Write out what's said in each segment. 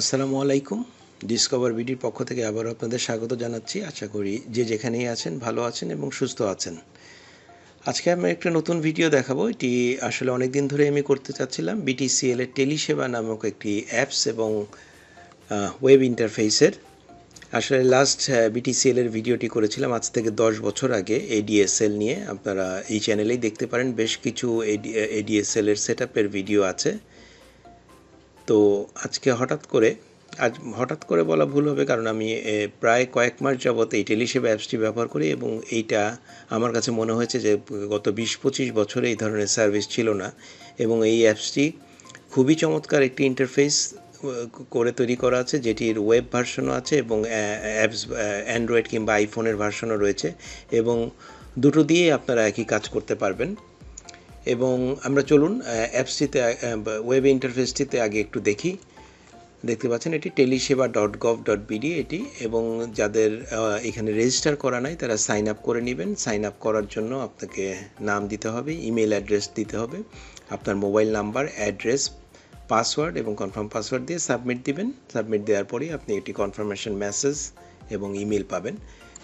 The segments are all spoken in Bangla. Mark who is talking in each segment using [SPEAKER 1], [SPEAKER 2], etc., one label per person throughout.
[SPEAKER 1] আসসালামু আলাইকুম। ডিসকভার বিডির পক্ষ থেকে আবারও আপনাদের স্বাগত জানাচ্ছি। আশা করি যে যেখানেই আছেন ভালো আছেন এবং সুস্থ আছেন। আজকে আমি একটা নতুন ভিডিও দেখাবো। এটি আসলে অনেক দিন ধরে আমি করতে চাচ্ছিলাম। বিটিসিএল এর টেলিসেবা নামক একটি অ্যাপস এবং ওয়েব ইন্টারফেসের। আসলে লাস্ট বিটিসিএল এর ভিডিওটি করেছিলাম আজ থেকে দশ বছর আগে এডিএসএল নিয়ে। আপনারা এই চ্যানেলেই দেখতে পারেন। বেশ কিছু এডিএসএল এর সেট ভিডিও আছে। তো আজকে হঠাৎ করে, আজ হঠাৎ করে বলা ভুল হবে কারণ আমি প্রায় কয়েক মাস যাবত এই টেলিসেবা অ্যাপসটি ব্যবহার করি এবং এইটা আমার কাছে মনে হয়েছে যে, গত বিশ পঁচিশ বছরে এই ধরনের সার্ভিস ছিল না এবং এই অ্যাপসটি খুবই চমৎকার একটি ইন্টারফেস করে তৈরি করা আছে যেটির ওয়েব ভার্সনও আছে এবং অ্যাপস অ্যান্ড্রয়েড কিংবা আইফোনের ভার্সনও রয়েছে এবং দুটো দিয়েই আপনারা একই কাজ করতে পারবেন। এবং আমরা চলুন অ্যাপসটিতে ওয়েব ইন্টারফেসটিতে আগে একটু দেখি। দেখতে পাচ্ছেন, এটি Teleseba dot gov dot BD এটি, এবং যাদের এখানে রেজিস্টার করা নাই, তারা সাইন আপ করে নেবেন। সাইন আপ করার জন্য আপনাকে নাম দিতে হবে ইমেল অ্যাড্রেস দিতে হবে, আপনার মোবাইল নাম্বার অ্যাড্রেস পাসওয়ার্ড এবং কনফার্ম পাসওয়ার্ড দিয়ে সাবমিট দিবেন। সাবমিট দেওয়ার পরেই আপনি একটি কনফার্মেশন মেসেজ এবং ইমেল পাবেন।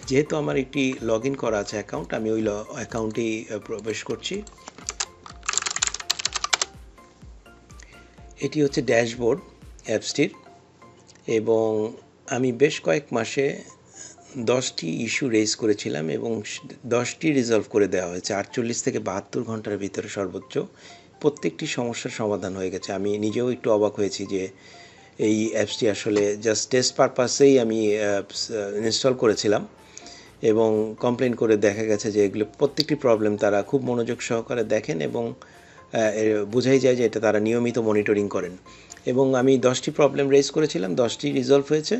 [SPEAKER 1] যেহেতু আমার একটি লগ ইন করা আছে অ্যাকাউন্ট আমি ওই অ্যাকাউন্টেই প্রবেশ করছি। এটি হচ্ছে ড্যাশবোর্ড অ্যাপসটির এবং আমি বেশ কয়েক মাসে দশটি ইস্যু রেজ করেছিলাম এবং দশটি রিজলভ করে দেওয়া হয়েছে। আটচল্লিশ থেকে বাহাত্তর ঘণ্টার ভিতরে সর্বোচ্চ প্রত্যেকটি সমস্যার সমাধান হয়ে গেছে। আমি নিজেও একটু অবাক হয়েছি যে এই অ্যাপসটি আসলে জাস্ট টেস্ট পারপাসেই আমি ইনস্টল করেছিলাম এবং কমপ্লেন করে দেখা গেছে যে এগুলো প্রত্যেকটি প্রবলেম তারা খুব মনোযোগ সহকারে দেখেন এবং বোঝাই যায় যে এটা তারা নিয়মিত মনিটরিং করেন। এবং আমি দশটি প্রবলেম রেজ করেছিলাম, দশটি রিজলভ হয়েছে।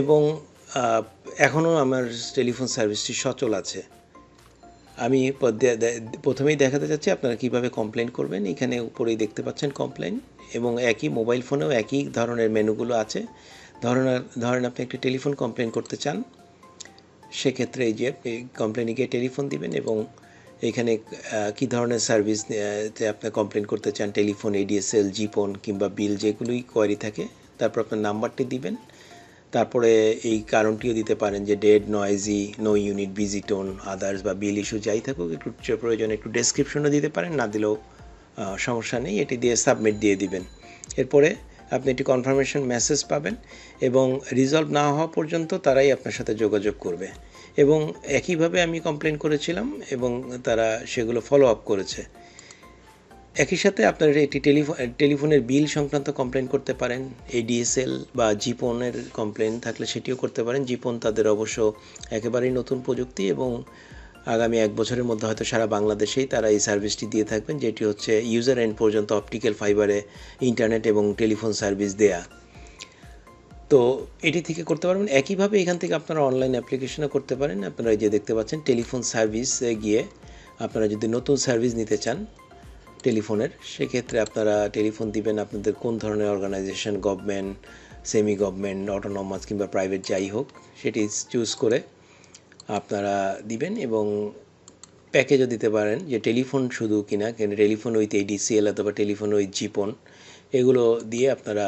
[SPEAKER 1] এবং এখনও আমার টেলিফোন সার্ভিসটি সচল আছে। আমি প্রথমেই দেখাতে চাচ্ছি আপনারা কীভাবে কমপ্লেন করবেন। এখানে উপরেই দেখতে পাচ্ছেন কমপ্লেন এবং একই মোবাইল ফোনেও একই ধরনের মেনুগুলো আছে। ধরেন ধরেন আপনি একটি টেলিফোন কমপ্লেন করতে চান, সেক্ষেত্রে এই যে কমপ্লেনে গিয়ে টেলিফোন দিবেন এবং এখানে কী ধরনের সার্ভিস আপনি কমপ্লেন করতে চান? টেলিফোন এডিএসএল জিপন কিংবা বিল যেগুলোই কোয়ারি থাকে, তারপর আপনার নাম্বারটি দিবেন। তারপরে এই কারণটিও দিতে পারেন যে dead noisy no unit busy tone others বা বিল ইস্যু যাই থাকুক, একটু প্রয়োজনে একটু ডেসক্রিপশনও দিতে পারেন, না দিলেও সমস্যা নেই। এটি দিয়ে সাবমিট দিয়ে দিবেন। এরপরে আপনি একটি কনফার্মেশন মেসেজ পাবেন এবং রিজলভ না হওয়া পর্যন্ত তারাই আপনার সাথে যোগাযোগ করবে। এবং একইভাবে আমি কমপ্লেন করেছিলাম এবং তারা সেগুলো ফলো আপ করেছে। একই সাথে আপনারা একটি টেলিফোন টেলিফোনের বিল সংক্রান্ত কমপ্লেন করতে পারেন এডিএসএল বা জিপনের কমপ্লেন থাকলে সেটিও করতে পারেন। জিপন তাদের অবশ্য একেবারেই নতুন প্রযুক্তি এবং আগামী এক বছরের মধ্যে হয়তো সারা বাংলাদেশেই তারা এই সার্ভিসটি দিয়ে থাকবেন, যেটি হচ্ছে ইউজার এন্ড পর্যন্ত অপটিক্যাল ফাইবারে ইন্টারনেট এবং টেলিফোন সার্ভিস দেয়া। তো এটি থেকে করতে পারবেন। একইভাবে এখান থেকে আপনারা অনলাইন অ্যাপ্লিকেশনও করতে পারেন। আপনারা এই যে দেখতে পাচ্ছেন টেলিফোন সার্ভিসে গিয়ে আপনারা যদি নতুন সার্ভিস নিতে চান টেলিফোনের সেক্ষেত্রে আপনারা টেলিফোন দিবেন আপনাদের কোন ধরনের organisation government semi government autonomous কিংবা প্রাইভেট যাই হোক, সেটি চুজ করে আপনারা দিবেন এবং প্যাকেজও দিতে পারেন যে টেলিফোন শুধু কিনা টেলিফোন উইথ এডিসিএল অথবা টেলিফোন উইথ জিপন এগুলো দিয়ে আপনারা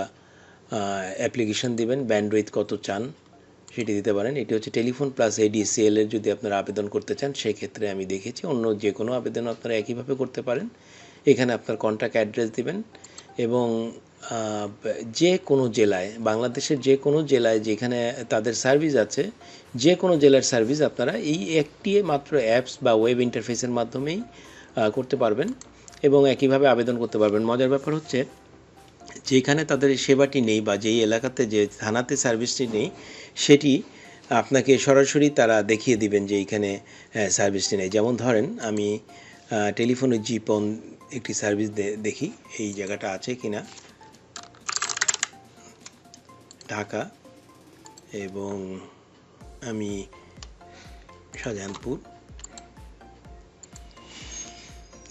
[SPEAKER 1] অ্যাপ্লিকেশন দিবেন ব্যান্ডউইথ কত চান, সেটি দিতে পারেন। এটি হচ্ছে টেলিফোন প্লাস এডিসিএল এর যদি আপনারা আবেদন করতে চান, সেক্ষেত্রে আমি দেখেছি অন্য যে কোনো আবেদন আপনারা একইভাবে করতে পারেন। এখানে আপনার কন্ট্যাক্ট অ্যাড্রেস দিবেন এবং যে কোনো জেলায়, বাংলাদেশের যে কোনো জেলায় যেখানে তাদের সার্ভিস আছে, যে কোনো জেলার সার্ভিস আপনারা এই একটি মাত্র অ্যাপস বা ওয়েব ইন্টারফেসের মাধ্যমেই করতে পারবেন এবং একইভাবে আবেদন করতে পারবেন। মজার ব্যাপার হচ্ছে যেখানে তাদের সেবাটি নেই বা যেই এলাকাতে যে থানাতে সার্ভিসটি নেই, সেটি আপনাকে সরাসরি তারা দেখিয়ে দিবেন যে এইখানে সার্ভিসটি নেই। যেমন ধরেন, আমি টেলিফোনে জিপন একটি সার্ভিস দেখি, এই জায়গাটা আছে কি না ঢাকা এবং আমি শাহজাহানপুর।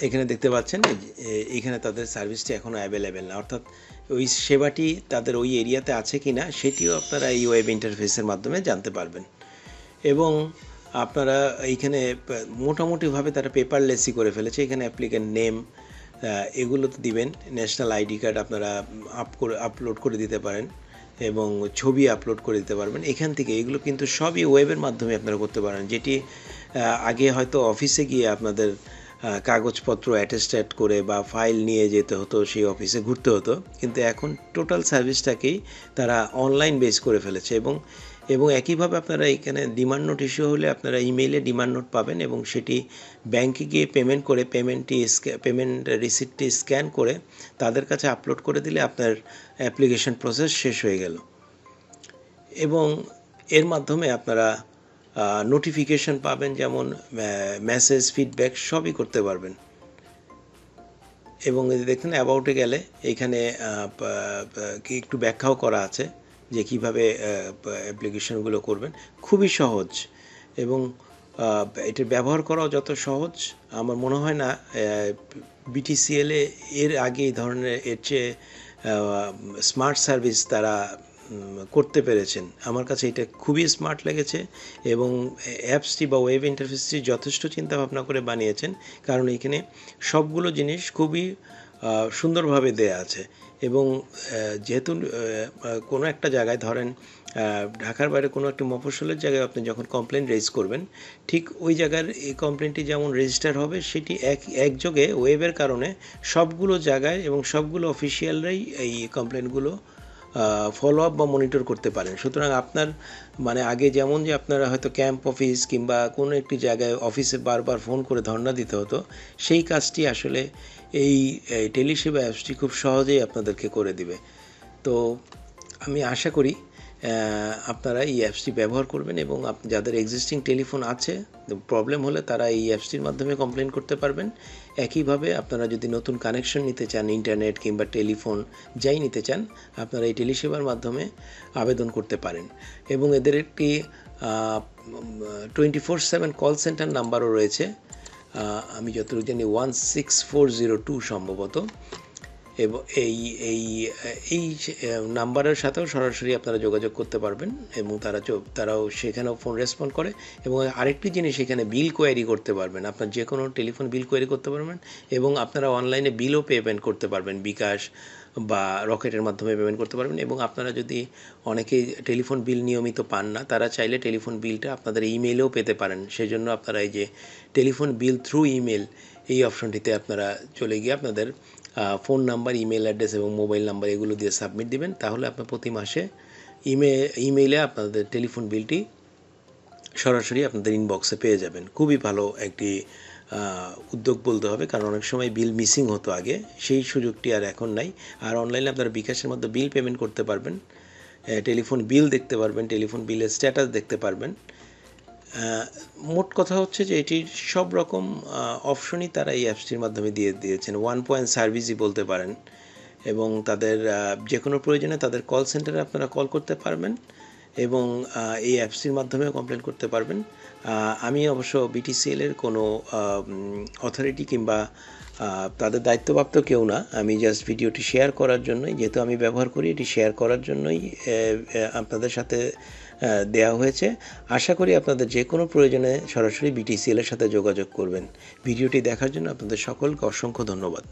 [SPEAKER 1] এখানে দেখতে পাচ্ছেন এই যে, এ- এইখানে তাদের সার্ভিসটি এখনও অ্যাভেলেবেল না। অর্থাৎ ওই সেবাটি তাদের ওই এরিয়াতে আছে কি না সেটিও আপনারা এই ওয়েব ইন্টারফেসের মাধ্যমে জানতে পারবেন। এবং আপনারা এইখানে মোটামুটিভাবে তারা পেপারলেসই করে ফেলেছে। এখানে অ্যাপ্লিকেন্ট নেম এগুলো তো দিবেন। ন্যাশনাল আইডি কার্ড আপনারা আপ করে আপলোড করে দিতে পারেন এবং ছবি আপলোড করে দিতে পারবেন। এখান থেকে এগুলো কিন্তু সবই ওয়েবের মাধ্যমে আপনারা করতে পারেন। যেটি আগে হয়তো অফিসে গিয়ে আপনাদের কাগজপত্র অ্যাটেস্টেড করে বা ফাইল নিয়ে যেতে হতো, সেই অফিসে ঘুরতে হতো। কিন্তু এখন টোটাল সার্ভিসটাকেই তারা অনলাইন বেস করে ফেলেছে এবং এবং একইভাবে আপনারা এখানে ডিমান্ড নোট ইস্যু হলে আপনারা ইমেইলে ডিমান্ড নোট পাবেন এবং সেটি ব্যাংকে গিয়ে পেমেন্ট করে পেমেন্টটি স্ক্যা পেমেন্ট রিসিপ্টটি স্ক্যান করে তাদের কাছে আপলোড করে দিলে আপনার অ্যাপ্লিকেশন প্রসেস শেষ হয়ে গেল। এবং এর মাধ্যমে আপনারা নোটিফিকেশন পাবেন, যেমন মেসেজ ফিডব্যাক সবই করতে পারবেন। এবং দেখেন অ্যাবাউটে গেলে এখানে একটু ব্যাখ্যাও করা আছে যে কীভাবে অ্যাপ্লিকেশনগুলো করবেন। খুবই সহজ। এবং এটার ব্যবহার করাও যত সহজ। আমার মনে হয় না বিটিসিএলে এর আগে এই ধরনের, এর চেয়ে স্মার্ট সার্ভিস তারা করতে পেরেছেন। আমার কাছে এটা খুবই স্মার্ট লেগেছে এবং অ্যাপসটি বা ওয়েব ইন্টারফেসটি যথেষ্ট চিন্তা ভাবনা করে বানিয়েছেন, কারণ এখানে সবগুলো জিনিস খুবই সুন্দরভাবে দেয়া আছে এবং যেহেতু কোনো একটা জায়গায় ধরেন ঢাকার বাইরে কোনো একটা মফস্বলের জায়গায় আপনি যখন কমপ্লেন রেজ করবেন, ঠিক ওই জায়গার এই কমপ্লেনটি যেমন রেজিস্টার হবে, সেটি এক, একযোগে ওয়েবের কারণে সবগুলো জায়গায় এবং সবগুলো অফিসিয়ালরাই এই কমপ্লেনগুলো ফলো আপ বা মনিটর করতে পারেন। সুতরাং আপনার মানে আগে যেমন যে আপনারা হয়তো ক্যাম্প অফিস কিংবা কোনো একটি জায়গায় অফিসে বারবার ফোন করে ধর্ণা দিতে হতো, সেই কাজটি আসলে এই টেলিসেবা অ্যাপসটি খুব সহজেই আপনাদেরকে করে দিবে। তো আমি আশা করি আপনারা এই অ্যাপসটি ব্যবহার করবেন এবং যাদের এক্সিস্টিং টেলিফোন আছে প্রবলেম হলে তারা এই অ্যাপসটির মাধ্যমে কমপ্লেন করতে পারবেন। একইভাবে আপনারা যদি নতুন কানেকশন নিতে চান ইন্টারনেট কিংবা টেলিফোন যাই নিতে চান, আপনারা এই টেলিসেবার মাধ্যমে আবেদন করতে পারেন। এবং এদের একটি twenty four seven call centre নাম্বারও রয়েছে। আমি যতটুকু জানি one six four zero two সম্ভবত। এবং এই এই এই নাম্বারের সাথেও সরাসরি আপনারা যোগাযোগ করতে পারবেন এবং তারা তারাও সেখানেও ফোন রেসপন্ড করে এবং আরেকটি জিনিস এখানে বিল কোয়ারি করতে পারবেন। আপনার যে কোনো টেলিফোন বিল কোয়ারি করতে পারবেন এবং আপনারা অনলাইনে বিলও পেমেন্ট করতে পারবেন। বিকাশ বা রকেটের মাধ্যমে পেমেন্ট করতে পারবেন এবং আপনারা যদি অনেকেই টেলিফোন বিল নিয়মিত পান না, তারা চাইলে টেলিফোন বিলটা আপনাদের ইমেলেও পেতে পারেন। সেজন্য আপনারা এই যে টেলিফোন বিল থ্রু ইমেল এই অপশনটিতে আপনারা চলে গিয়ে আপনাদের ফোন নাম্বার ইমেল অ্যাড্রেস এবং মোবাইল নাম্বার এগুলো দিয়ে সাবমিট দিবেন। তাহলে আপনার প্রতি মাসে ইমে ইমেইলে আপনাদের টেলিফোন বিলটি সরাসরি আপনাদের ইনবক্সে পেয়ে যাবেন। খুবই ভালো একটি উদ্যোগ বলতে হবে, কারণ অনেক সময় বিল মিসিং হতো আগে, সেই সুযোগটি আর এখন নাই। আর অনলাইনে আপনারা বিকাশের মধ্যে বিল পেমেন্ট করতে পারবেন টেলিফোন বিল দেখতে পারবেন টেলিফোন বিলের স্ট্যাটাস দেখতে পারবেন। মোট কথা হচ্ছে যে এটির সব রকম অপশনই তারা এই অ্যাপসটির মাধ্যমে দিয়ে দিয়েছেন। ওয়ান পয়েন্ট সার্ভিসই বলতে পারেন এবং তাদের যে কোনো প্রয়োজনে তাদের কল সেন্টারে আপনারা কল করতে পারবেন এবং এই অ্যাপসটির মাধ্যমেও কমপ্লেন করতে পারবেন। আমি অবশ্য বিটিসিএল এর কোনো অথরিটি কিংবা তাদের দায়িত্বপ্রাপ্ত কেউ না। আমি জাস্ট ভিডিওটি শেয়ার করার জন্যই, যেহেতু আমি ব্যবহার করি, এটি শেয়ার করার জন্যই আপনাদের সাথে দেওয়া হয়েছে। আশা করি আপনাদের যে কোনো প্রয়োজনে সরাসরি বিটিসিএল এর সাথে যোগাযোগ করবেন। ভিডিওটি দেখার জন্য আপনাদের সকলকে অসংখ্য ধন্যবাদ।